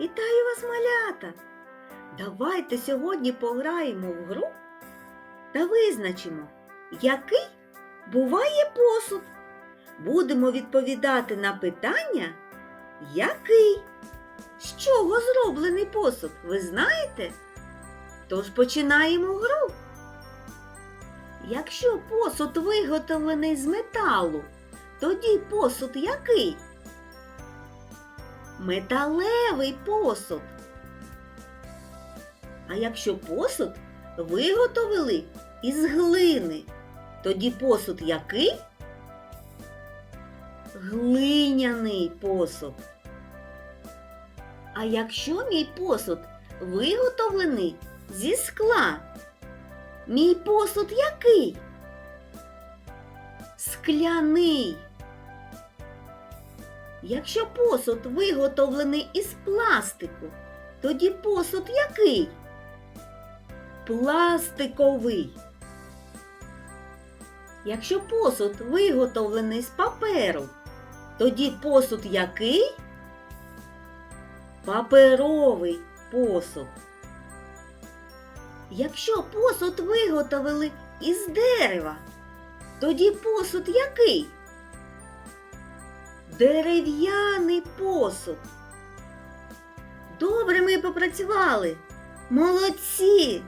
Вітаю вас, малята! Давайте сьогодні пограємо в гру та визначимо, який буває посуд. Будемо відповідати на питання, який? З чого зроблений посуд, ви знаєте? Тож починаємо гру. Якщо посуд виготовлений з металу, тоді посуд який? Металевий посуд. А якщо посуд виготовили із глини, тоді посуд який? Глиняний посуд. А якщо мій посуд виготовлений зі скла, мій посуд який? Скляний. Якщо посуд виготовлений із пластику, тоді посуд який? Пластиковий. Якщо посуд виготовлений з паперу, тоді посуд який? Паперовий посуд. Якщо посуд виготовили із дерева, тоді посуд який? Дерев'яний посуд. Добре ми попрацювали. Молодці!